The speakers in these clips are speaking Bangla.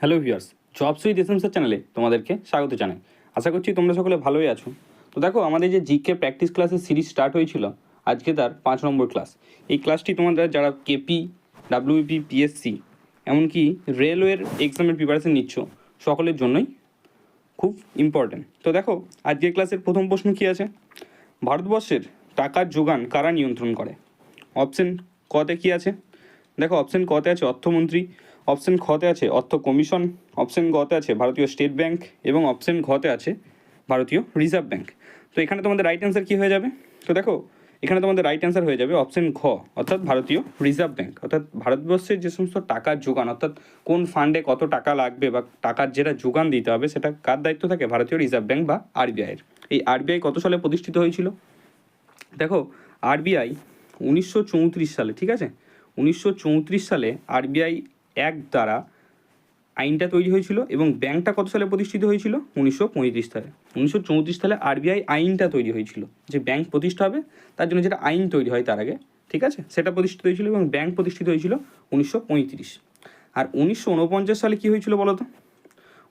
হ্যালো ভিউয়ার্স জবস উইথ এসএমসের চ্যানেলে তোমাদেরকে স্বাগত জানাই। আশা করছি তোমরা সকলে ভালোই আছো। তো দেখো, আমাদের যে জিকে প্র্যাকটিস ক্লাসের সিরিজ স্টার্ট হয়েছিল, আজকে তার পাঁচ নম্বর ক্লাস। এই ক্লাসটি তোমাদের যারা কেপি, ডাব্লিউপি, পিএসসি, এমনকি রেলওয়ের এক্সামের প্রিপারেশন নিচ্ছ, সকলের জন্যই খুব ইম্পর্ট্যান্ট তো দেখো, আজকের ক্লাসের প্রথম প্রশ্ন কী আছে? ভারতবর্ষের টাকার যোগান কারা নিয়ন্ত্রণ করে? অপশন কতে কী আছে? দেখো অপশন কতে আছে অর্থমন্ত্রী অপশন খতে আছে অর্থ কমিশন, অপশন গতে আছে ভারতীয় স্টেট ব্যাংক এবং অপশন ঘতে আছে ভারতীয় রিজার্ভ ব্যাংক। তো এখানে তোমাদের রাইট অ্যান্সার কী হয়ে যাবে? তো দেখো, এখানে তোমাদের রাইট অ্যান্সার হয়ে যাবে অপশন ঘ অর্থাৎ ভারতীয় রিজার্ভ ব্যাংক। অর্থাৎ ভারতবর্ষের যে সমস্ত টাকার যোগান, অর্থাৎ কোন ফান্ডে কত টাকা লাগবে বা টাকার যেটা যোগান দিতে হবে, সেটা কার দায়িত্ব থাকে? ভারতীয় রিজার্ভ ব্যাংক বা আরবিআইয়ের এই আরবিআই কত সালে প্রতিষ্ঠিত হয়েছিল? দেখো আরবিআই উনিশশো চৌত্রিশ সালে, ঠিক আছে? উনিশশো চৌত্রিশ সালে আরবিআই এক দ্বারা আইনটা তৈরি হয়েছিল এবং ব্যাংকটা কত সালে প্রতিষ্ঠিত হয়েছিল? উনিশশো পঁয়ত্রিশ সালে। উনিশশো চৌত্রিশ সালে আরবিআই আইনটা তৈরি হয়েছিল। যে ব্যাংক প্রতিষ্ঠা হবে, তার জন্য যেটা আইন তৈরি হয় তার আগে, ঠিক আছে? সেটা প্রতিষ্ঠিত হয়েছিল এবং ব্যাংক প্রতিষ্ঠিত হয়েছিল উনিশশো পঁয়ত্রিশ। আর উনিশশো উনপঞ্চাশ সালে কী হয়েছিল বলো তো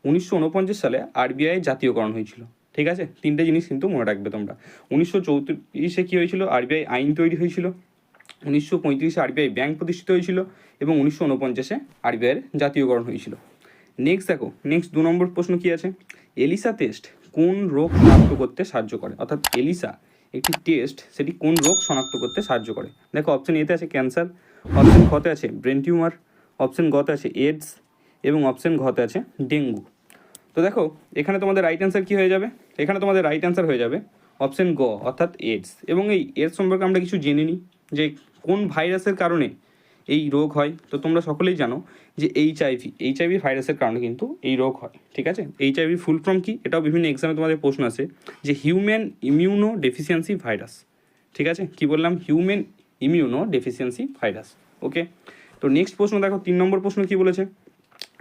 উনিশশো উনপঞ্চাশ সালে আরবিআই জাতীয়করণ হয়েছিল, ঠিক আছে? তিনটে জিনিস কিন্তু মনে রাখবে তোমরা। উনিশশো চৌত্রিশে কী হয়েছিল? আরবিআই আইন তৈরি হয়েছিল। উনিশশো পঁয়ত্রিশে আরবিআই ব্যাংক প্রতিষ্ঠিত হয়েছিল এবং উনিশশো উনপঞ্চাশে আরবিআইয়ের জাতীয়করণ হয়েছিল। নেক্সট দেখো নেক্সট দু নম্বর প্রশ্ন কী আছে? এলিসা টেস্ট কোন রোগ শনাক্ত করতে সাহায্য করে? অর্থাৎ এলিসা একটি টেস্ট সেটি কোন রোগ শনাক্ত করতে সাহায্য করে? দেখো অপশন এতে আছে ক্যান্সার অপশন খতে আছে ব্রেন টিউমার অপশন গতে আছে এডস এবং অপশন ঘতে আছে ডেঙ্গু তো দেখো, এখানে তোমাদের রাইট অ্যান্সার কী হয়ে যাবে? এখানে তোমাদের রাইট অ্যান্সার হয়ে যাবে অপশন গ অর্থাৎ এডস এবং এই এডস সম্পর্কে আমরা কিছু জেনে নিই। যে কোন ভাইরাসের কারণে এই রোগ হয়, তো তোমরা সকলেই জানো যে এইচ আইভি এইচ আইভি ভাইরাসের কারণে কিন্তু এই রোগ হয়, ঠিক আছে? এইচ আইভি ফুল ফর্ম কি? এটাও বিভিন্ন এক্সামে তোমাদের প্রশ্ন আছে যে হিউম্যান ইমিউনো ডেফিসিয়েন্সি ভাইরাস ঠিক আছে? কি বললাম? Human immunodeficiency virus okay তো নেক্সট প্রশ্ন দেখো, তিন নম্বর প্রশ্ন কি বলেছে?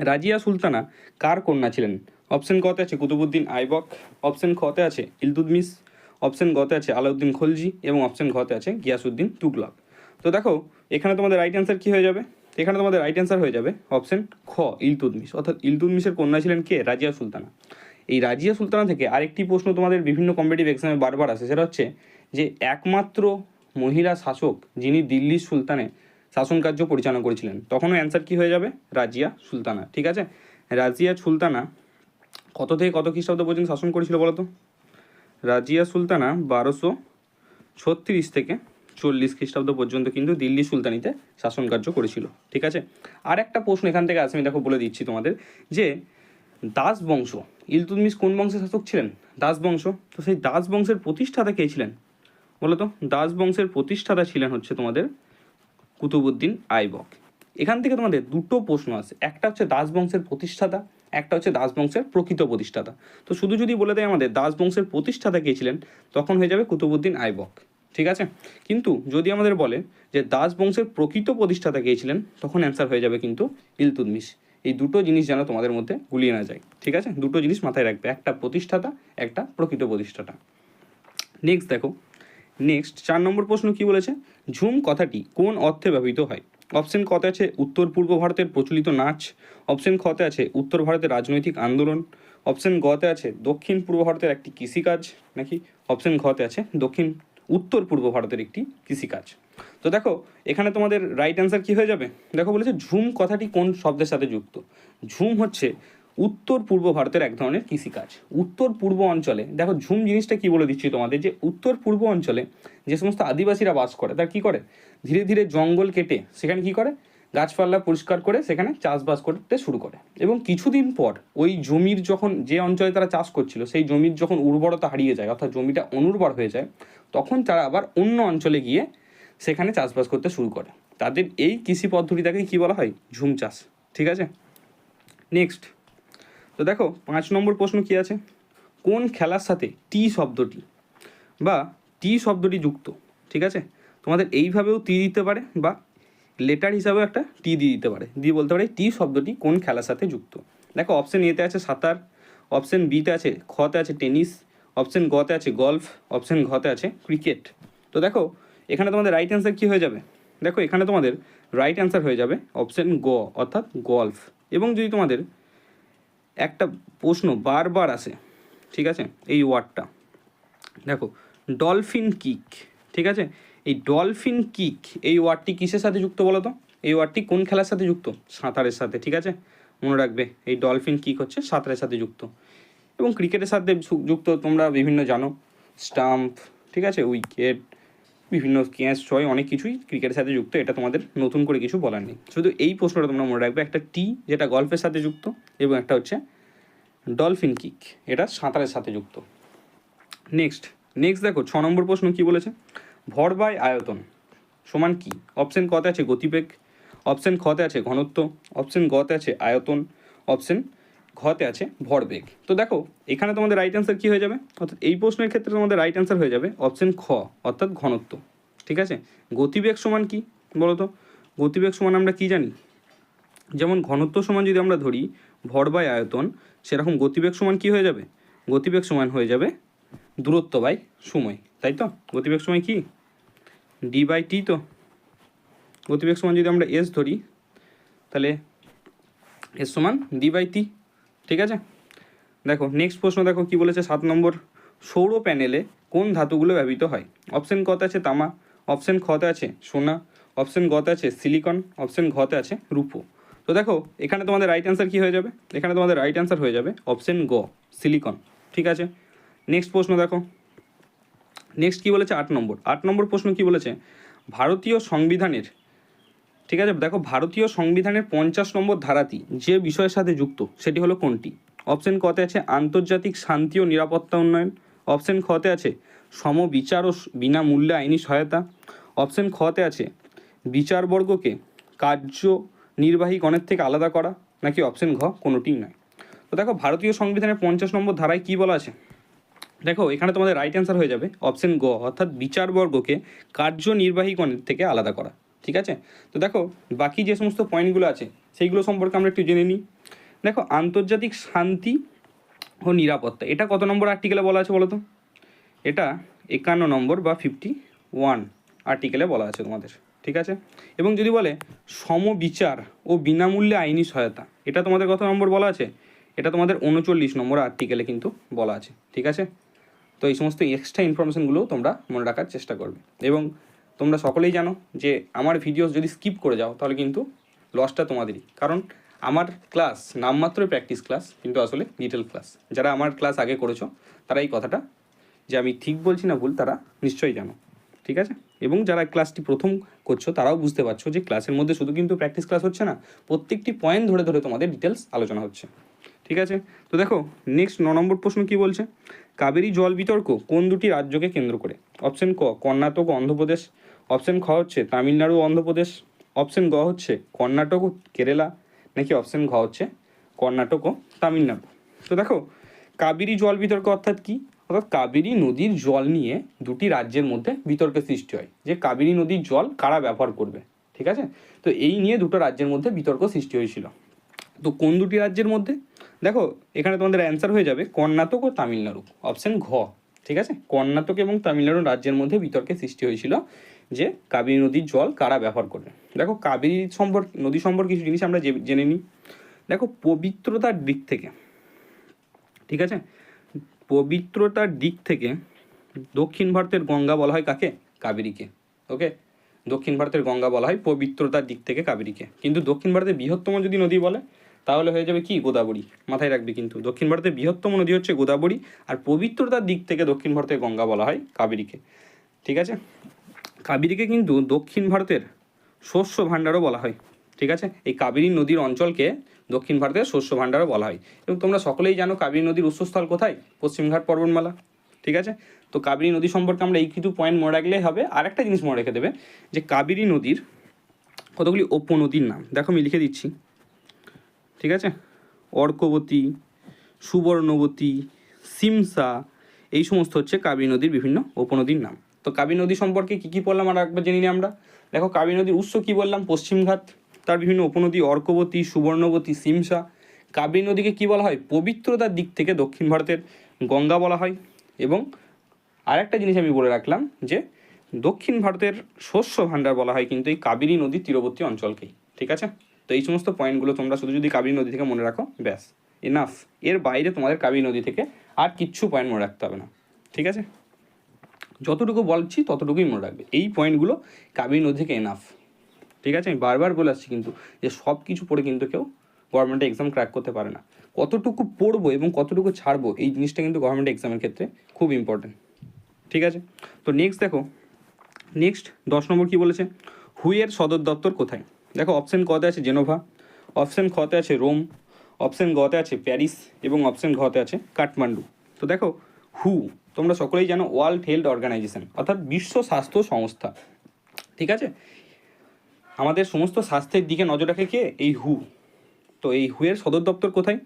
রাজিয়া সুলতানা কার কন্যা ছিলেন? অপশন কতে আছে কুতুবুদ্দিন আইবক অপশন খতে আছে ইলতুদমিস অপশন গতে আছে আলাউদ্দিন খলজি এবং অপশন ঘতে আছে গিয়াসুদ্দিন তুগলক। তো দেখো, এখানে তোমাদের রাইট অ্যান্সার কী হয়ে যাবে? এখানে তোমাদের রাইট অ্যান্সার হয়ে যাবে অপশন খ ইলতুদমিস অর্থাৎ ইলতুদমিসের কন্যা ছিলেন কে? রাজিয়া সুলতানা। এই রাজিয়া সুলতানা থেকে আরেকটি প্রশ্ন তোমাদের বিভিন্ন কম্পিটিভ এক্সামে বারবার আসে, সেটা হচ্ছে যে একমাত্র মহিলা শাসক যিনি দিল্লির সুলতানে শাসন কার্য পরিচালনা করেছিলেন, তখনও অ্যান্সার কী হয়ে যাবে? রাজিয়া সুলতানা, ঠিক আছে? রাজিয়া সুলতানা কত থেকে কত খ্রিস্টাব্দ পর্যন্ত শাসন করেছিল বলো তো রাজিয়া সুলতানা বারোশো ছত্রিশ থেকে চল্লিশ খ্রিস্টাব্দ পর্যন্ত কিন্তু দিল্লি সুলতানিতে শাসন কার্য করেছিল। ঠিক আছে? আর একটা প্রশ্ন এখান থেকে আসে আমি দেখো বলে দিচ্ছি তোমাদের, যে দাস বংশ, ইলতুতমিশ কোন বংশের শাসক ছিলেন? দাস বংশ। তো সেই দাস বংশের প্রতিষ্ঠাতা কে ছিলেন? বলো তো, দাস বংশের প্রতিষ্ঠাতা ছিলেন হচ্ছে তোমাদের কুতুবুদ্দিন আইবক। এখান থেকে তোমাদের দুটো প্রশ্ন আছে। একটা হচ্ছে দাস বংশের প্রতিষ্ঠাতা একটা হচ্ছে দাস বংশের প্রকৃত প্রতিষ্ঠাতা। তো শুধু যদি বলে দেয় আমাদের দাস বংশের প্রতিষ্ঠাতা কে ছিলেন, তখন হয়ে যাবে কুতুবুদ্দিন আইবক, ঠিক আছে? কিন্তু যদি আমাদের বলে যে দাস বংশের প্রকৃত প্রতিষ্ঠাতা কে ছিলেন, তখন অ্যান্সার হয়ে যাবে কিন্তু ইলতুদমিশ এই দুটো জিনিস যেন তোমাদের মধ্যে গুলিয়ে না যায়, ঠিক আছে? দুটো জিনিস মাথায় রাখবে, একটা প্রতিষ্ঠাতা, একটা প্রকৃত প্রতিষ্ঠাতা। নেক্সট দেখো নেক্সট চার নম্বর প্রশ্ন কি বলেছে? ঝুম কথাটি কোন অর্থে ব্যবহৃত হয়? অপশন কতে আছে উত্তর পূর্ব ভারতের প্রচলিত নাচ। অপশন খতে আছে উত্তর ভারতের রাজনৈতিক আন্দোলন। অপশন গতে আছে দক্ষিণ পূর্ব ভারতের একটি কৃষিকাজ নাকি? অপশন ঘতে আছে দক্ষিণ, উত্তর পূর্ব ভারতের একটি কৃষিকাজ। তো দেখো, এখানে তোমাদের রাইট অ্যান্সার কি হয়ে যাবে? দেখো বলেছে ঝুম কথাটি কোন শব্দের সাথে যুক্ত? ঝুম হচ্ছে উত্তর পূর্ব ভারতের এক ধরনের কৃষিকাজ। উত্তর পূর্ব অঞ্চলে, দেখো ঝুম জিনিসটা কি বলে দিচ্ছি তোমাদের যে উত্তর পূর্ব অঞ্চলে যে সমস্ত আদিবাসীরা বাস করে, তারা কি করে? ধীরে ধীরে জঙ্গল কেটে সেখানে কি করে? গাছপালা পরিষ্কার করে সেখানে চাষবাস করতে শুরু করে। এবং কিছুদিন পর ওই জমির যখন যে অঞ্চলে তারা চাষ করছিল, সেই জমির যখন উর্বরতা হারিয়ে যায়, অর্থাৎ জমিটা অনুর্বর হয়ে যায়, তখন তারা আবার অন্য অঞ্চলে গিয়ে সেখানে চাষবাস করতে শুরু করে। তাদের এই কৃষি পদ্ধতিটাকে কী বলা হয়? ঝুম চাষ। ঠিক আছে? নেক্সট তো দেখো, পাঁচ নম্বর প্রশ্ন কি আছে? কোন খেলার সাথে টি শব্দটি বা টি শব্দটি যুক্ত? ঠিক আছে? তোমাদের এইভাবেও টি দিতে পারে বা লেটার হিসাবেও একটা টি দিয়ে দিতে পারে। দিয়ে বলতে পারে টি শব্দটি কোন খেলার সাথে যুক্ত? দেখো অপশন এতে আছে সাঁতার অপশন বিতে আছে খতে আছে টেনিস অপশন গতে আছে গলফ অপশন ঘতে আছে ক্রিকেট তো দেখো, এখানে তোমাদের রাইট অ্যান্সার কী হয়ে যাবে? দেখো, এখানে তোমাদের রাইট অ্যান্সার হয়ে যাবে অপশন গ অর্থাৎ গলফ এবং যদি তোমাদের একটা প্রশ্ন বারবার আসে, ঠিক আছে? এই ওয়ার্ডটা দেখো ডলফিন কিক ঠিক আছে? এই ডলফিন কিক, এই ওয়ার্ডটি কিসের সাথে যুক্ত বলো তো? এই ওয়ার্ডটি কোন খেলার সাথে যুক্ত? সাঁতারের সাথে, ঠিক আছে? মনে রাখবে, এই ডলফিন কিক হচ্ছে সাঁতারের সাথে যুক্ত। এবং ক্রিকেটের সাথে যুক্ত তোমরা বিভিন্ন জানো, স্টাম্প, ঠিক আছে? উইকেট, বিভিন্ন ক্যাচ ছয়, অনেক কিছুই ক্রিকেটের সাথে যুক্ত, এটা তোমাদের নতুন করে কিছু বলার নেই। শুধু এই প্রশ্নটা তোমরা মনে রাখবে, একটা টি যেটা গল্ফের সাথে যুক্ত এবং একটা হচ্ছে ডলফিন কিক, এটা সাঁতারের সাথে যুক্ত। নেক্সট নেক্সট দেখো, ছ নম্বর প্রশ্ন কি বলেছে? ভর বাই আয়তন সমান কি? অপশন কতে আছে গতিবেগ অপশন খতে আছে ঘনত্ব অপশন গতে আছে আয়তন অপশন ঘতে আছে ভরবেগ তো দেখো, এখানে তোমাদের রাইট অ্যান্সার কী হয়ে যাবে? অর্থাৎ এই প্রশ্নের ক্ষেত্রে তোমাদের রাইট অ্যান্সার হয়ে যাবে অপশন খ, অর্থাৎ ঘনত্ব। ঠিক আছে? গতিবেগ সমান কি বলো তো গতিবেগ সমান আমরা কি জানি? যেমন ঘনত্ব সমান যদি আমরা ধরি, ভর বাই আয়তন, সেরকম গতিবেগ সমান কি হয়ে যাবে? গতিবেগ সমান হয়ে যাবে দূরত্ব বাই সময়। তাই তো? গতিবেগ সময় কি? ডি বাই টি তো গতিবেগ সমান যদি আমরা এস ধরি, তাহলে এস সমান ডি বাই টি ঠিক আছে? দেখো নেক্সট প্রশ্ন দেখো, কি বলেছে? সাত নম্বর, সৌর প্যানেলে কোন ধাতুগুলো ব্যবহৃত হয়? অপশন কত আছে? তামা। অপশন খতে আছে সোনা। অপশন গতে আছে সিলিকন অপশন ঘতে আছে রূপো। তো দেখো, এখানে তোমাদের রাইট অ্যান্সার কি হয়ে যাবে? এখানে তোমাদের রাইট অ্যান্সার হয়ে যাবে অপশন গ সিলিকন ঠিক আছে? নেক্সট প্রশ্ন দেখো। নেক্সট কি বলেছে? আট নম্বর। আট নম্বর প্রশ্ন কি বলেছে? ভারতীয় সংবিধানের, ঠিক আছে? দেখো, ভারতীয় সংবিধানের পঞ্চাশ নম্বর ধারাটি যে বিষয়ের সাথে যুক্ত, সেটি হলো কোনটি? অপশন কতে আছে আন্তর্জাতিক শান্তি ও নিরাপত্তা উন্নয়ন। অপশন খতে আছে সমবিচার ও বিনামূল্যে আইনি সহায়তা। অপশন খতে আছে বিচারবর্গকে কার্য নির্বাহী গণের থেকে আলাদা করা। নাকি অপশন ঘ কোনোটিই নয়। তো দেখো, ভারতীয় সংবিধানের পঞ্চাশ নম্বর ধারায় কী বলা আছে? দেখো, এখানে তোমাদের রাইট অ্যান্সার হয়ে যাবে অপশন গ অর্থাৎ বিচারবর্গকে কার্যনির্বাহীগণের থেকে আলাদা করা, ঠিক আছে? তো দেখো, বাকি যে সমস্ত পয়েন্টগুলো আছে, সেইগুলো সম্পর্কে আমরা একটু জেনে নিই। দেখো, আন্তর্জাতিক শান্তি ও নিরাপত্তা, এটা কত নম্বর আর্টিকেলে বলা আছে বলো তো? এটা একান্ন নম্বর বা ফিফটি ওয়ান আর্টিকেলে বলা আছে তোমাদের, ঠিক আছে? এবং যদি বলে, সমবিচার ও বিনামূল্যে আইনি সহায়তা, এটা তোমাদের কত নম্বর বলা আছে? এটা তোমাদের উনচল্লিশ নম্বর আর্টিকেলে কিন্তু বলা আছে, ঠিক আছে? তো এই সমস্ত এক্সট্রা ইনফরমেশনগুলো তোমরা মনে রাখার চেষ্টা করবে। এবং তোমরা সকলেই জানো যে আমার ভিডিওস যদি স্কিপ করে যাও, তাহলে কিন্তু লসটা তোমাদেরই। কারণ আমার ক্লাস নামমাত্রই প্র্যাকটিস ক্লাস কিন্তু আসলে ডিটেল ক্লাস যারা আমার ক্লাস আগে করেছ, তারা এই কথাটা যে আমি ঠিক বলছি না ভুল, তারা নিশ্চয়ই জানো। ঠিক আছে? এবং যারা ক্লাসটি প্রথম করছ, তারাও বুঝতে পারছ যে ক্লাসের মধ্যে শুধু কিন্তু প্র্যাকটিস ক্লাস হচ্ছে না, প্রত্যেকটি পয়েন্ট ধরে ধরে তোমাদের ডিটেলস আলোচনা হচ্ছে। ঠিক আছে? তো দেখো নেক্সট ন নম্বর প্রশ্ন কি বলছে? কাবেরী জল বিতর্ক কোন দুটি রাজ্যকে কেন্দ্র করে? অপশন ক, কর্ণাটক অন্ধ্রপ্রদেশ। অপশন খ হচ্ছে তামিলনাড়ু অন্ধ্রপ্রদেশ। অপশন গ হচ্ছে কর্ণাটক ও কেরালা। নাকি অপশন ঘ হচ্ছে কর্ণাটক ও তামিলনাড়ু। তো দেখো, কাবেরী জল বিতর্ক অর্থাৎ কি? অর্থাৎ কাবেরী নদীর জল নিয়ে দুটি রাজ্যের মধ্যে বিতর্কের সৃষ্টি হয়। যে কাবেরী নদীর জল কারা ব্যবহার করবে? ঠিক আছে? তো এই নিয়ে দুটো রাজ্যের মধ্যে বিতর্ক সৃষ্টি হয়েছিল। তো কোন দুটি রাজ্যের মধ্যে? দেখো, এখানে তোমাদের অ্যান্সার হয়ে যাবে কর্ণাটক ও তামিলনাড়ু অপশন ঘ, ঠিক আছে? কর্ণাটক এবং তামিলনাড়ু রাজ্যের মধ্যে বিতর্কের সৃষ্টি হয়েছিল যে কাবেরী নদীর জল কারা ব্যবহার করবে। দেখো, কাবেরী সম্পর্কে নদী সম্পর্কে কিছু জিনিস আমরা জেনে নিই। দেখো, পবিত্রতার দিক থেকে, ঠিক আছে? পবিত্রতার দিক থেকে দক্ষিণ ভারতের গঙ্গা বলা হয় কাকে? কাবেরীকে ওকে দক্ষিণ ভারতের গঙ্গা বলা হয় পবিত্রতার দিক থেকে কাবেরীকে। কিন্তু দক্ষিণ ভারতের বৃহত্তম যদি নদী বলে তাহলে হয়ে যাবে কি? গোদাবরী। মাথায় রাখবি কিন্তু। দক্ষিণ ভারতের বৃহত্তম নদী হচ্ছে গোদাবরী আর পবিত্রতার দিক থেকে দক্ষিণ ভারতের গঙ্গা বলা হয় কাবেরীকে। ঠিক আছে? কাবেরীকে কিন্তু দক্ষিণ ভারতের শস্য ভাণ্ডারও বলা হয়। ঠিক আছে? এই কাবেরী নদীর অঞ্চলকে দক্ষিণ ভারতের শস্য ভাণ্ডারও বলা হয়। এবং তোমরা সকলেই জানো কাবেরী নদীর উৎসস্থল কোথায়? পশ্চিমঘাট পর্বতমালা। ঠিক আছে? তো কাবেরী নদী সম্পর্কে আমরা এই কিছু পয়েন্ট মনে রাখলেই হবে। আর একটা জিনিস মনে রেখে দেবে যে কাবেরী নদীর কতগুলি উপনদীর নাম? দেখো আমি লিখে দিচ্ছি। ঠিক আছে? অর্কবতী, সুবর্ণবতী, সিমসা, এই সমস্ত হচ্ছে কাবেরী নদীর বিভিন্ন উপনদীর নাম। তো কাবেরী নদী সম্পর্কে কী কী পড়লাম আর একবার জেনে নিই আমরা? দেখো কাবেরী নদীর উৎস কী বললাম? পশ্চিমঘাট তার বিভিন্ন উপনদী অর্কবতী, সুবর্ণবতী, সিমসা। কাবেরী নদীকে কী বলা হয়? পবিত্রতার দিক থেকে দক্ষিণ ভারতের গঙ্গা বলা হয়। এবং আরেকটা জিনিস আমি বলে রাখলাম যে, দক্ষিণ ভারতের শস্য ভাণ্ডার বলা হয় কিন্তু এই কাবেরী নদীর তীরবর্তী অঞ্চলকেই। ঠিক আছে? তো এই সমস্ত পয়েন্টগুলো তোমরা শুধু যদি কাবেরী নদী থেকে মনে রাখো, ব্যাস এনাফ এর বাইরে তোমাদের কাবেরী নদী থেকে আর কিচ্ছু পয়েন্ট মনে রাখতে হবে না, ঠিক আছে? যতটুকু বলছি ততটুকুই মনে রাখবে। এই পয়েন্টগুলো কাবেরী নদী থেকে এনাফ ঠিক আছে? আমি বারবার বলে আসছি কিন্তু যে সব কিছু পড়ে কিন্তু কেউ গভর্নমেন্ট এক্সাম ক্র্যাক করতে পারে না। কতটুকু পড়ব এবং কতটুকু ছাড়বো, এই জিনিসটা কিন্তু গভর্নমেন্ট এক্সামের ক্ষেত্রে খুব ইম্পর্টেন্ট ঠিক আছে? তো নেক্সট দেখো নেক্সট দশ নম্বর কী বলেছে? হুইয়ের সদর দপ্তর কোথায়? দেখো অপশন কতে আছে জেনোভা অপশন খতে আছে রোম অপশন গতে আছে প্যারিস এবং অপশন ঘতে আছে কাঠমান্ডু তো দেখো হু তোমরা সকলেই জানো ওয়ার্ল্ড হেলথ অর্গানাইজেশন অর্থাৎ বিশ্ব স্বাস্থ্য সংস্থা। ঠিক আছে? আমাদের সমস্ত স্বাস্থ্যের দিকে নজর রাখে কে? এই হু তো এই হুয়ের সদর দপ্তর কোথায়?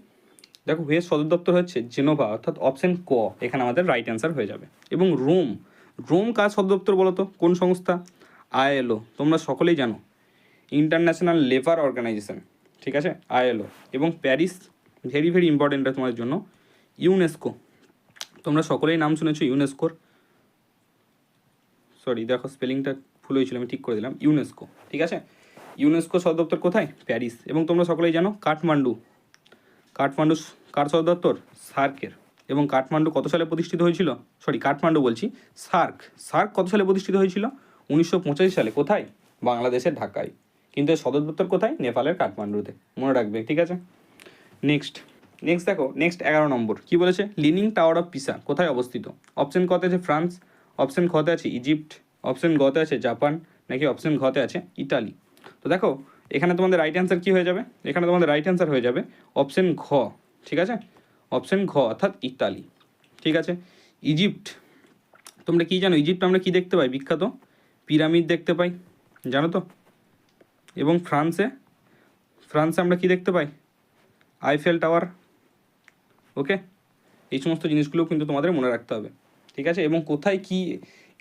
দেখো হুয়ের সদর দপ্তর হচ্ছে জেনোভা অর্থাৎ অপশন ক, এখানে আমাদের রাইট অ্যান্সার হয়ে যাবে। এবং রোম রোম কার সদর দপ্তর বলো তো কোন সংস্থা? আইএলও তোমরা সকলেই জানো। ইন্টারন্যাশনাল লেবার অর্গানাইজেশন, ঠিক আছে? আইএলও। এবং প্যারিস ভেরি ভেরি ইম্পর্টেন্ট তোমাদের জন্য। ইউনেস্কো। তোমরা সকলেই নাম শুনেছো, ইউনেস্কোর? সরি দেখো, স্পেলিংটা ভুল হয়েছিল, আমি ঠিক করে দিলাম। ইউনেস্কো, ঠিক আছে? ইউনেস্কো সদর দপ্তর কোথায়? প্যারিস। এবং তোমরা সকলেই জানো কাঠমান্ডু। কাঠমান্ডু কার সদর দপ্তর? সার্কের। এবং কাঠমান্ডু কত সালে প্রতিষ্ঠিত হয়েছিল? সরি কাঠমান্ডু বলছি, সার্ক। সার্ক কত সালে প্রতিষ্ঠিত হয়েছিল? উনিশশো পঁচাশি সালে। কোথায়? বাংলাদেশের ঢাকায়। কিন্তু সদর দপ্তর কোথায়? নেপালের কাঠমান্ডুতে। মনে রাখবে, ঠিক আছে? নেক্সট নেক্সট দেখো নেক্সট এগারো নম্বর। কি বলেছে? লিনিং টাওয়ার অফ পিসা কোথায় অবস্থিত? অপশন কতে আছে ফ্রান্স অপশন খতে আছে ইজিপ্ট অপশন গতে আছে জাপান, নাকি অপশন ঘতে আছে ইতালি? তো দেখো, এখানে তোমাদের রাইট অ্যান্সার কী হয়ে যাবে? এখানে তোমাদের রাইট অ্যান্সার হয়ে যাবে অপশন ঘ, ঠিক আছে? অপশন ঘ, অর্থাৎ ইতালি, ঠিক আছে? ইজিপ্ট, তোমরা কি জানো? ইজিপ্ট আমরা কি দেখতে পাই? বিখ্যাত? পিরামিড দেখতে পাই, জানো তো? এবং ফ্রান্সে ফ্রান্সে আমরা কি দেখতে পাই? আইফেল টাওয়ার ওকে এই সমস্ত জিনিসগুলো কিন্তু তোমাদের মনে রাখতে হবে, ঠিক আছে? এবং কোথায় কি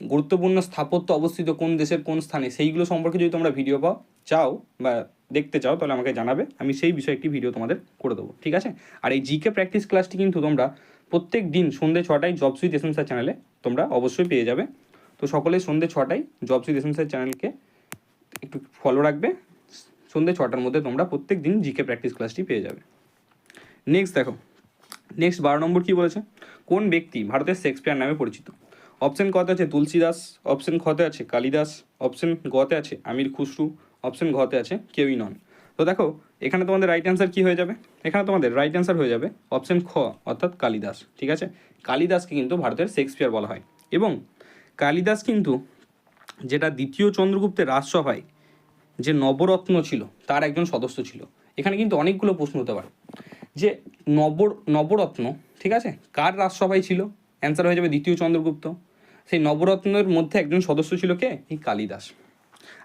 গুরুত্বপূর্ণ স্থাপত্য অবস্থিত, কোন দেশের কোন স্থানে, সেইগুলো সম্পর্কে যদি তোমরা ভিডিও পাও, চাও বা দেখতে চাও, তাহলে আমাকে জানাবে, আমি সেই বিষয়ে একটি ভিডিও তোমাদের করে দেবো, ঠিক আছে? আর এই জিকে প্র্যাকটিস ক্লাসটি কিন্তু তোমরা প্রত্যেক দিন সন্ধ্যে ছটায় জব সুইথ এসেন্সার চ্যানেলে তোমরা অবশ্যই পেয়ে যাবে। তো সকলে সন্ধ্যে ছটায় জব সুইথ এসেন্সার চ্যানেলকে একটু ফলো রাখবে। সন্ধ্যে ছটার মধ্যে তোমরা প্রত্যেক দিন জিকে প্র্যাকটিস ক্লাসটি পেয়ে যাবে। নেক্সট দেখো। নেক্সট বারো নম্বর কি বলেছে? কোন ব্যক্তি ভারতের শেক্সপিয়ার নামে পরিচিত? অপশন কতে আছে তুলসীদাস অপশন খতে আছে কালিদাস অপশন গতে আছে আমির খুসরু অপশন ঘতে আছে কেউই নন। তো দেখো, এখানে তোমাদের রাইট অ্যান্সার কি হয়ে যাবে? এখানে তোমাদের রাইট অ্যান্সার হয়ে যাবে অপশন খ, অর্থাৎ কালিদাস, ঠিক আছে? কালিদাসকে কিন্তু ভারতের শেক্সপিয়ার বলা হয়। এবং কালিদাস কিন্তু যেটা দ্বিতীয় চন্দ্রগুপ্তের রাজসভায় যে নবরত্ন ছিল, তার একজন সদস্য ছিল। এখানে কিন্তু অনেকগুলো প্রশ্ন হতে পারে। যে নব নবরত্ন, ঠিক আছে? কার রাজসভায় ছিল? অ্যান্সার হয়ে যাবে দ্বিতীয় চন্দ্রগুপ্ত। সেই নবরত্নের মধ্যে একজন সদস্য ছিল কে? এই কালিদাস।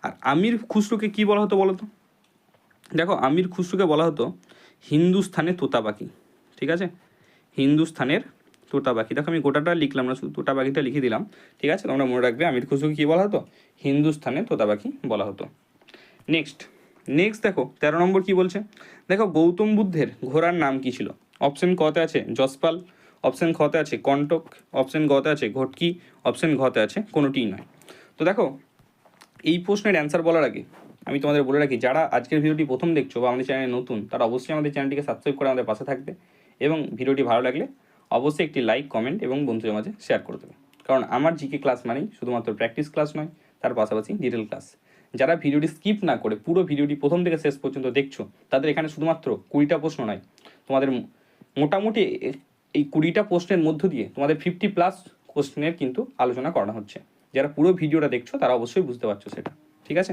আর আমির খুসরুকে কি বলা হতো বলো তো দেখো, আমির খুসরুকে বলা হতো হিন্দুস্থানে তোতা পাখি ঠিক আছে? হিন্দুস্থানের তোতা পাখি। দেখো, আমি গোটাটা লিখলাম না, শুধু তোতা পাখিটা লিখে দিলাম। ঠিক আছে, তোমরা মনে রাখবে আমির খুসরুকে কী বলা হতো? হিন্দুস্থানে তোতা পাখি বলা হতো। নেক্সট নেক্সট দেখো, তেরো নম্বর কি বলছে? দেখো, গৌতম বুদ্ধের ঘোড়ার নাম কি ছিল? অপশন কতে আছে যশপাল অপশন খতে আছে কণ্টক অপশন গতে আছে ঘটকি অপশন ঘতে আছে কোনোটিই নয়। তো দেখো, এই প্রশ্নের অ্যান্সার বলার আগে আমি তোমাদের বলে রাখি, যারা আজকের ভিডিওটি প্রথম দেখছ বা আমাদের চ্যানেলে নতুন, তারা অবশ্যই আমাদের চ্যানেলটিকে সাবস্ক্রাইব করে আমাদের পাশে থাকবে এবং ভিডিওটি ভালো লাগলে অবশ্যই একটি লাইক কমেন্ট এবং বন্ধুদের মাঝে শেয়ার করে দেবে। কারণ আমার জিকে ক্লাস মানেই শুধুমাত্র প্র্যাকটিস ক্লাস নয়, তার পাশাপাশি ডিটেল ক্লাস যারা ভিডিওটি স্কিপ না করে, পুরো ভিডিওটি প্রথম থেকে শেষ পর্যন্ত দেখছ, তাদের এখানে শুধুমাত্র কুড়িটা প্রশ্ন নয়, তোমাদের মোটামুটি এই কুড়িটা প্রশ্নের মধ্য দিয়ে তোমাদের ফিফটি প্লাস কোশ্চেনের কিন্তু আলোচনা করা হচ্ছে। যারা পুরো ভিডিওটা দেখছ, তারা অবশ্যই বুঝতে পারছ সেটা, ঠিক আছে?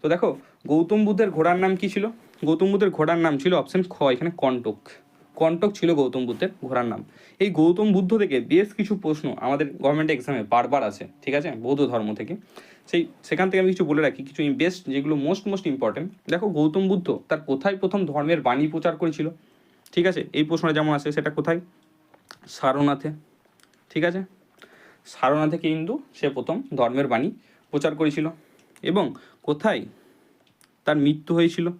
তো দেখো, গৌতম বুদ্ধের ঘোড়ার নাম কি ছিল? গৌতম বুদ্ধের ঘোড়ার নাম ছিল অপশন খ, এখানে কণ্টক কণ্টক ছিল গৌতম বুদ্ধের ঘোড়ার নাম। এই গৌতম বুদ্ধ থেকে বেশ কিছু প্রশ্ন আমাদের গভর্নমেন্ট এক্সামে বারবার আছে ঠিক আছে? বৌদ্ধ ধর্ম থেকে। সেই, সেখান থেকে আমি কিছু বলে রাখি। কিছু বেস্ট যেগুলো মোস্ট মোস্ট ইম্পর্টেন্ট দেখো, গৌতম বুদ্ধ তার কোথায় প্রথম ধর্মের বাণী প্রচার করেছিল? ঠিক আছে? এই প্রশ্নটা যেমন আছে সেটা কোথায়? সারনাথে। ঠিক আছে? সারনাথে কিন্তু সে প্রথম ধর্মের বাণী প্রচার করেছিল। এবং কোথায়? তার মৃত্যু হয়েছিল।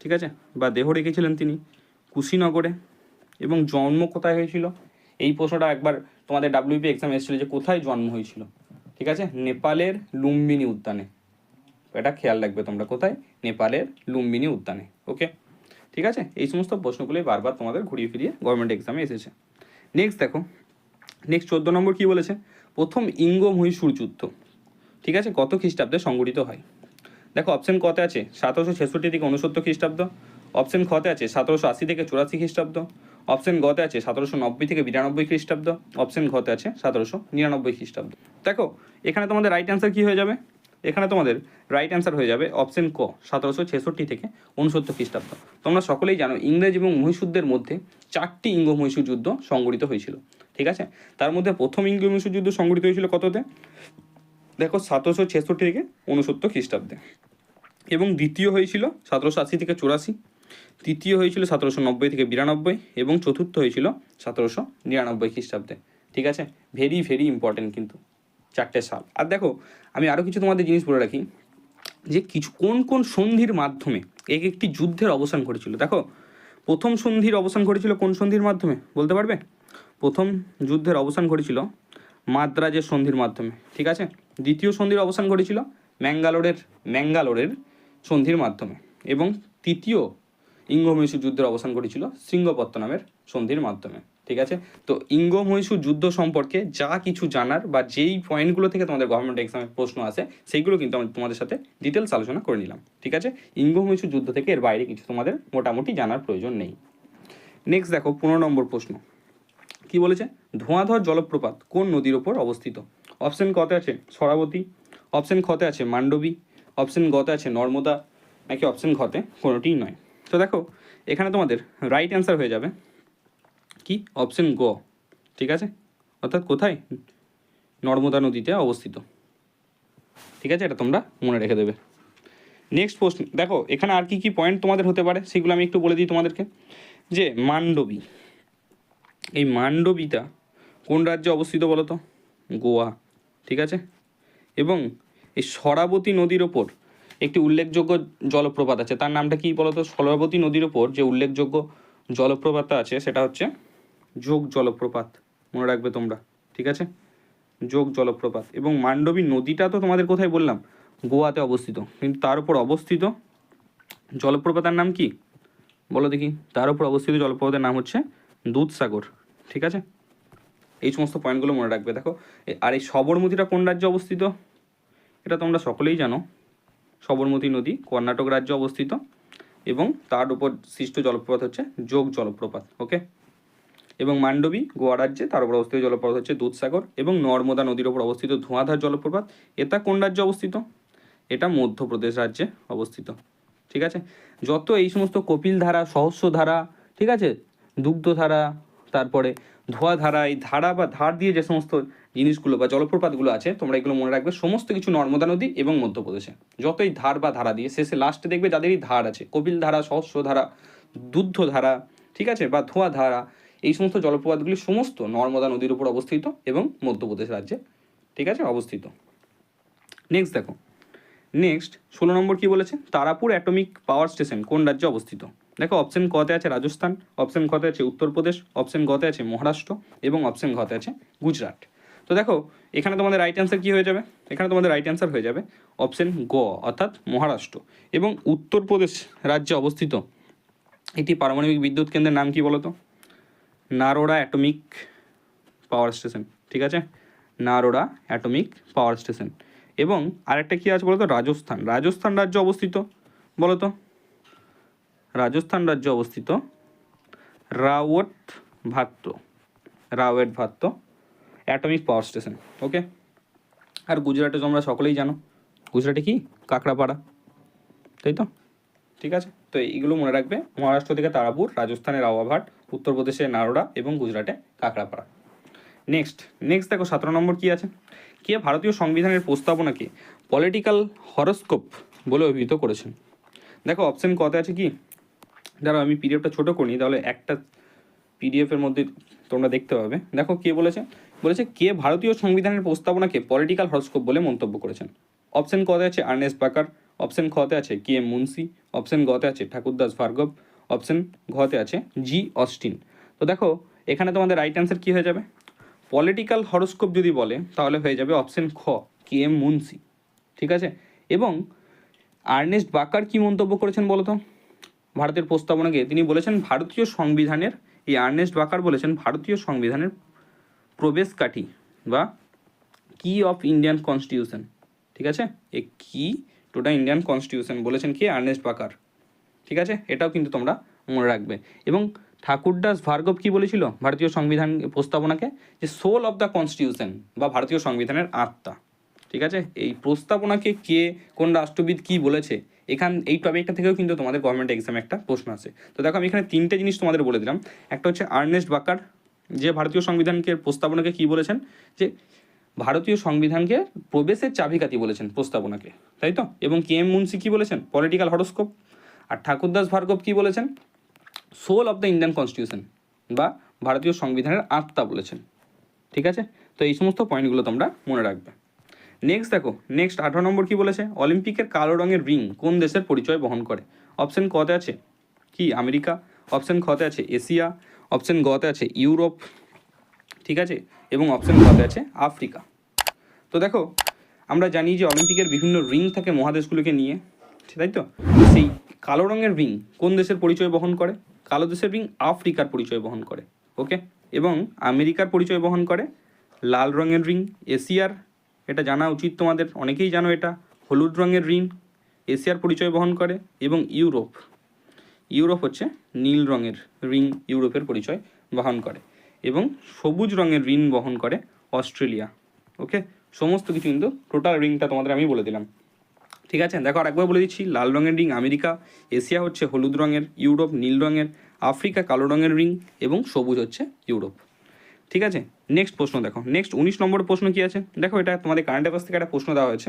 ঠিক আছে? বা দেহ রেখেছিলেন তিনি। কুশীনগরে এবং জন্ম কোথায় হয়েছিল? এই প্রশ্নটা একবার তোমাদের ডাব্লিউপি এক্সাম এসেছিল যে কোথায় জন্ম হয়েছিল। ঠিক আছে? নেপালের লুম্বিনী উদ্যানে। এটা খেয়াল রাখবে তোমরা কোথায়? নেপালের লুম্বিনী উদ্যানে। ওকে ঠিক আছে? এই সমস্ত প্রশ্নগুলোই বারবার তোমাদের ঘুরিয়ে ফিরিয়ে গভর্নমেন্ট এক্সামে এসেছে। নেক্সট দেখো। নেক্সট চোদ্দ নম্বর কী বলেছে? প্রথম ইঙ্গ মহীশূর যুদ্ধ। ঠিক আছে? কত খ্রিস্টাব্দে সংগঠিত হয়। দেখো অপশন কতে আছে? সাতশো ছেষট্টি থেকে উনসত্তর খ্রিস্টাব্দ। অপশন খতে আছে সতেরোশো আশি থেকে চুরাশি খ্রিস্টাব্দ। অপশন গতে আছে সতেরোশো নব্বই থেকে বিরানব্বই খ্রিস্টাব্দ। অপশন ঘতে আছে সতেরোশো নিরানব্বই খ্রিস্টাব্দ। দেখো, এখানে তোমাদের রাইট অ্যান্সার কী হয়ে যাবে? এখানে তোমাদের রাইট অ্যান্সার হয়ে যাবে অপশন ক, সতেরোশো ছেষট্টি থেকে উনসত্তর খ্রিস্টাব্দ। তোমরা সকলেই জানো ইংরেজ এবং মহীশূরদের মধ্যে চারটি ইঙ্গ মহীশূর যুদ্ধ সংগঠিত হয়েছিল। ঠিক আছে? তার মধ্যে প্রথম ইঙ্গ মহীশূর যুদ্ধ সংগঠিত হয়েছিল কততে? দেখো, সতেরোশো ছেষট্টি থেকে উনসত্তর খ্রিস্টাব্দে। এবং দ্বিতীয় হয়েছিল সতেরোশো আশি থেকে চুরাশি। তৃতীয় হয়েছিল সতেরোশো নব্বই থেকে বিরানব্বই এবং চতুর্থ হয়েছিল সতেরোশো নিরানব্বই খ্রিস্টাব্দে। ঠিক আছে? ভেরি ভেরি ইম্পর্টেন্ট কিন্তু চারটে সাল। আর দেখো, আমি আরও কিছু তোমাদের জিনিস বলে রাখি, যে কিছু কোন কোন সন্ধির মাধ্যমে এক একটি যুদ্ধের অবসান ঘটেছিল। দেখো, প্রথম সন্ধির অবসান ঘটেছিল কোন সন্ধির মাধ্যমে? বলতে পারবে? প্রথম যুদ্ধের অবসান ঘটেছিল মাদ্রাজের সন্ধির মাধ্যমে। ঠিক আছে? দ্বিতীয় সন্ধির অবসান ঘটেছিল ম্যাঙ্গালোরের ম্যাঙ্গালোরের সন্ধির মাধ্যমে এবং তৃতীয় ইঙ্গ মহীশূর যুদ্ধের অবসান ঘটেছিল শৃঙ্গপত্তনামের সন্ধির মাধ্যমে, ঠিক আছে? তো ইঙ্গ মহীশূর যুদ্ধ সম্পর্কে যা কিছু জানার বা যেই পয়েন্টগুলো থেকে তোমাদের গভর্নমেন্ট এক্সামের প্রশ্ন আসে, সেইগুলো কিন্তু আমি তোমাদের সাথে ডিটেলস আলোচনা করে নিলাম, ঠিক আছে? ইঙ্গ মহীশূর যুদ্ধ থেকে এর বাইরে কিছু তোমাদের মোটামুটি জানার প্রয়োজন নেই। নেক্সট দেখো, পনেরো নম্বর প্রশ্ন। কি বলেছে? ধোঁয়াধর জলপ্রপাত কোন নদীর ওপর অবস্থিত? অপশন কতে আছে সরাবতী অপশন খতে আছে মান্ডবী অপশন গতে আছে নর্মদা, নাকি অপশন ঘতে কোনোটিই নয়? তো দেখো, এখানে তোমাদের রাইট অ্যান্সার হয়ে যাবে কি? অপশন গ ঠিক আছে? অর্থাৎ কোথায়? নর্মদা নদীতে অবস্থিত। ঠিক আছে? এটা তোমরা মনে রেখে দেবে। নেক্সট প্রশ্ন, দেখো, এখানে আর কি কি পয়েন্ট তোমাদের হতে পারে? সেগুলো আমি একটু বলে দিই তোমাদেরকে। যে মান্ডবী, এই মান্ডবীটা কোন রাজ্যে অবস্থিত বলো তো গোয়া, ঠিক আছে? এবং এই সরাবতী নদীর ওপর একটি উল্লেখযোগ্য জলপ্রপাত আছে। তার নামটা কি বলো তো সরাবতী নদীর ওপর যে উল্লেখযোগ্য জলপ্রপাতটা আছে, সেটা হচ্ছে যোগ জলপ্রপাত। মনে রাখবে তোমরা, ঠিক আছে? যোগ জলপ্রপাত। এবং মান্ডবী নদীটা তো তোমাদের কোথায় বললাম? গোয়াতে অবস্থিত। কিন্তু তার উপর অবস্থিত জলপ্রপাতার নাম কি? বলো দেখি। তার উপর অবস্থিত জলপ্রপাতের নাম হচ্ছে দুধসাগর, ঠিক আছে? এই সমস্ত পয়েন্টগুলো মনে রাখবে। দেখো আর এই সবরমতীটা কোন রাজ্যে অবস্থিত? এটা তোমরা সকলেই জানো। সবরমতী নদী কর্ণাটক রাজ্যে অবস্থিত এবং তার উপর সৃষ্ট জলপ্রপাত হচ্ছে যোগ জলপ্রপাত ওকে এবং মান্ডবী গোয়া রাজ্যে তার উপর অবস্থিত জলপ্রপাত হচ্ছে দুধসাগর এবং নর্মদা নদীর উপর অবস্থিত ধোঁয়াধার জলপ্রপাত। এটা কোন রাজ্যে অবস্থিত? এটা মধ্যপ্রদেশ রাজ্যে অবস্থিত, ঠিক আছে? যত এই সমস্ত কপিলধারা, সহস্রধারা, ঠিক আছে? দুগ্ধ ধারা তারপরে ধোয়াধারা এই ধারা বা ধার দিয়ে যে সমস্ত জিনিসগুলো বা জলপ্রপাতগুলো আছে, তোমরা এগুলো মনে রাখবে। সমস্ত কিছু নর্মদা নদী এবং মধ্যপ্রদেশে। যতই ধার বা ধারা দিয়ে, শেষে লাস্টে দেখবে যাদেরই ধার আছে, কপিল ধারা, সহস্র ধারা, দুগ্ধ ধারা, ঠিক আছে? বা ধোয়া ধারা, এই সমস্ত জলপ্রপাতগুলি সমস্ত নর্মদা নদীর উপর অবস্থিত এবং মধ্যপ্রদেশ রাজ্যে, ঠিক আছে? অবস্থিত। নেক্সট দেখো। নেক্সট ষোলো নম্বর কি বলেছে? তারাপুর অ্যাটমিক পাওয়ার স্টেশন কোন রাজ্যে অবস্থিত? দেখো অপশন কতে আছে রাজস্থান অপশন কতে আছে উত্তরপ্রদেশ অপশন গতে আছে মহারাষ্ট্র এবং অপশন ঘতে আছে গুজরাট। তো দেখো, এখানে তোমাদের রাইট অ্যান্সার কী হয়ে যাবে? এখানে তোমাদের রাইট অ্যান্সার হয়ে যাবে অপশন গ, অর্থাৎ মহারাষ্ট্র এবং উত্তরপ্রদেশ রাজ্যে অবস্থিত একটি পারমাণবিক বিদ্যুৎ কেন্দ্রের নাম কি বলো তো নারোডা অ্যাটমিক পাওয়ার স্টেশন, ঠিক আছে? নারোডা অ্যাটমিক পাওয়ার স্টেশন এবং আরেকটা কি আছে বলো তো রাজস্থান। রাজস্থান রাজ্য অবস্থিত বলো তো রাজস্থান রাজ্য অবস্থিত রাওয়েট ভাত্ত রাওয়েট ভাত্ত অ্যাটমিক পাওয়ার স্টেশন ওকে আর গুজরাটে তোমরা সকলেই জানো, গুজরাটে কি? কাঁকড়াপাড়া, তাই তো? ঠিক আছে? তো এইগুলো মনে রাখবে, মহারাষ্ট্র থেকে তারাপুর, রাজস্থানের রাওয়াভাট উত্তরপ্রদেশে নারোডা এবং গুজরাটে কাঁকড়াপাড়া। নেক্সট নেক্সট দেখো, সতেরো নম্বর কি আছে? কে ভারতীয় সংবিধানের প্রস্তাবনাকে পলিটিক্যাল হরস্কোপ বলে অভিহিত করেছেন? দেখো অপশন কত আছে কি? দাঁড়াও, আমি পিডিএফটা ছোটো করি, তাহলে একটা পিডিএফের মধ্যে তোমরা দেখতে পাবে। দেখো কে বলেছে? বলেছে, কে ভারতীয় সংবিধানের প্রস্তাবনাকে পলিটিক্যাল হরস্কোপ বলে মন্তব্য করেছেন? অপশন কতে আছে আর্নেস্ট বাকার অপশন খতে আছে কে এম মুন্সি অপশন গতে আছে ঠাকুরদাস ভার্গব অপশন ঘতে আছে জি অস্টিন তো দেখো, এখানে তোমাদের রাইট অ্যান্সার কী হয়ে যাবে? পলিটিক্যাল হরস্কোপ যদি বলে, তাহলে হয়ে যাবে অপশন খ কে এম মুন্সি ঠিক আছে? এবং আর্নেস্ট বাকার কি মন্তব্য করেছেন বলো তো ভারতের প্রস্তাবনাকে তিনি বলেছেন, ভারতীয় সংবিধানের এই আর্নেস্ট বাকার বলেছেন, ভারতীয় সংবিধানের প্রবেশ কাঠি বা কি অফ ইন্ডিয়ান কনস্টিটিউশন। ঠিক আছে? এ কি? টু দ্য ইন্ডিয়ান কনস্টিটিউশন বলেছেন কি? আর্নেস্ট বাকার ঠিক আছে? এটাও কিন্তু তোমরা মনে রাখবে। এবং ঠাকুরদাস ভার্গব কি বলেছিল ভারতীয় সংবিধান প্রস্তাবনাকে? যে সোল অফ দ্য কনস্টিটিউশন বা ভারতীয় সংবিধানের আত্মা। ঠিক আছে? এই প্রস্তাবনাকে কে, কোন রাষ্ট্রবিদ কি বলেছে? এখান, এই টপিকটা থেকেও কিন্তু তোমাদের গভর্নমেন্ট এক্সামে একটা প্রশ্ন আছে। তো দেখো, আমি এখানে তিনটে জিনিস তোমাদের বলে দিলাম। একটা হচ্ছে আর্নেস্ট বাকার যে ভারতীয় সংবিধানকে প্রস্তাবনাকে কি বলেছেন? যে ভারতীয় সংবিধানকে প্রবেশের চাবিকাতি বলেছেন প্রস্তাবনাকে, তাই তো? এবং কে এম মুন্সি কী বলেছেন? পলিটিক্যাল হরস্কোপ আর ঠাকুরদাস ভার্গব কি বলেছেন? Soul of the Indian constitution বা ভারতীয় সংবিধানের আত্মা বলেছেন। ঠিক আছে? তো এই সমস্ত পয়েন্টগুলো তোমরা মনে রাখবে। নেক্সট দেখো নেক্সট আঠারো নম্বর কি বলেছে? অলিম্পিকের কালো রঙের রিং কোন দেশের পরিচয় বহন করে? অপশন কতে আছে? কি, আমেরিকা? অপশন খতে আছে, এশিয়া? অপশন গতে আছে, ইউরোপ? ঠিক আছে? এবং অপশন গতে আছে, আফ্রিকা। তো দেখো, আমরা জানি যে অলিম্পিকের বিভিন্ন রিং থাকে মহাদেশগুলোকে নিয়ে। তাই তো? সেই কালো রঙের রিং কোন দেশের পরিচয় বহন করে? কালো দেশের রিং আফ্রিকার পরিচয় বহন করে। ওকে এবং আমেরিকার পরিচয় বহন করে। লাল রঙের রিং এশিয়ার? এটা জানা উচিত তোমাদের। অনেকেই জানো এটা। হলুদ রঙের রিং এশিয়ার পরিচয় বহন করে এবং ইউরোপ। ইউরোপ হচ্ছে নীল রঙের রিং ইউরোপের পরিচয় বহন করে এবং সবুজ রঙের রিং বহন করে অস্ট্রেলিয়া। ওকে? সমস্ত কিছু কিন্তু টোটাল রিংটা তোমাদের আমি বলে দিলাম। ঠিক আছে? দেখো আর একবার বলে দিচ্ছি, লাল রঙের রিং আমেরিকা, এশিয়া হচ্ছে হলুদ রঙের, ইউরোপ নীল রঙের, আফ্রিকা কালো রঙের রিং এবং সবুজ হচ্ছে ইউরোপ। ঠিক আছে? নেক্সট প্রশ্ন দেখো। নেক্সট উনিশ নম্বরের প্রশ্ন কি আছে? দেখো, এটা তোমাদের কারেন্ট অ্যাফেয়ার্স থেকে একটা প্রশ্ন দেওয়া হয়েছে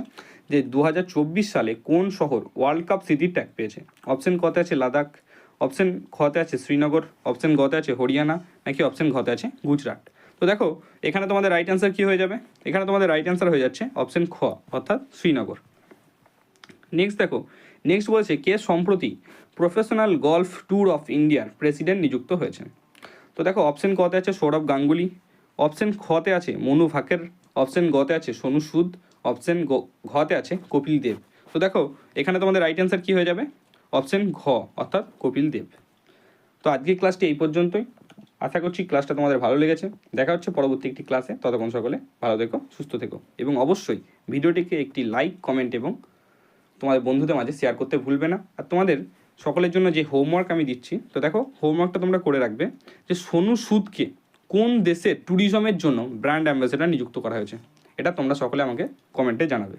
যে দু হাজার চব্বিশ সালে কোন শহর ওয়ার্ল্ড কাপ স্মৃতির ট্যাগ পেয়েছে? অপশন কতে আছে লাদাখ অপশন খতে আছে শ্রীনগর অপশন গতে আছে হরিয়ানা, নাকি অপশন ঘতে আছে গুজরাট? তো দেখো, এখানে তোমাদের রাইট অ্যান্সার কি হয়ে যাবে? এখানে তোমাদের রাইট অ্যান্সার হয়ে যাচ্ছে অপশন খ, অর্থাৎ শ্রীনগর। নেক্সট দেখো নেক্সট বলছে কে সম্প্রতি প্রফেশনাল গলফ ট্যুর অফ ইন্ডিয়ার প্রেসিডেন্ট নিযুক্ত হয়েছেন? তো দেখো অপশন কতে আছে সৌরভ গাঙ্গুলি অপশন খতে আছে মনু ভাকের অপশন গতে আছে সোনু সুদ অপশন ঘতে আছে কপিল দেব। তো দেখো, এখানে তোমাদের রাইট অ্যান্সার কী হয়ে যাবে? অপশন ঘ, অর্থাৎ কপিল দেব। তো আজকের ক্লাসটি এই পর্যন্তই। আশা করছি ক্লাসটা তোমাদের ভালো লেগেছে। দেখা হচ্ছে পরবর্তী একটি ক্লাসে ততক্ষণ সকলে ভালো থেকো, সুস্থ থেকো। এবং অবশ্যই ভিডিওটিকে একটি লাইক কমেন্ট এবং তোমাদের বন্ধুদের মাঝে শেয়ার করতে ভুলবে না। আর তোমাদের সকলের জন্য যে হোমওয়ার্ক আমি দিচ্ছি, তো দেখো হোমওয়ার্কটা তোমরা করে রাখবে যে সোনু সুদকে কোন দেশে ট্যুরিজমের জন্য ব্র্যান্ড অ্যাম্বাসেডার নিযুক্ত করা হয়েছে? এটা তোমরা সকলে আমাকে কমেন্টে জানাবে।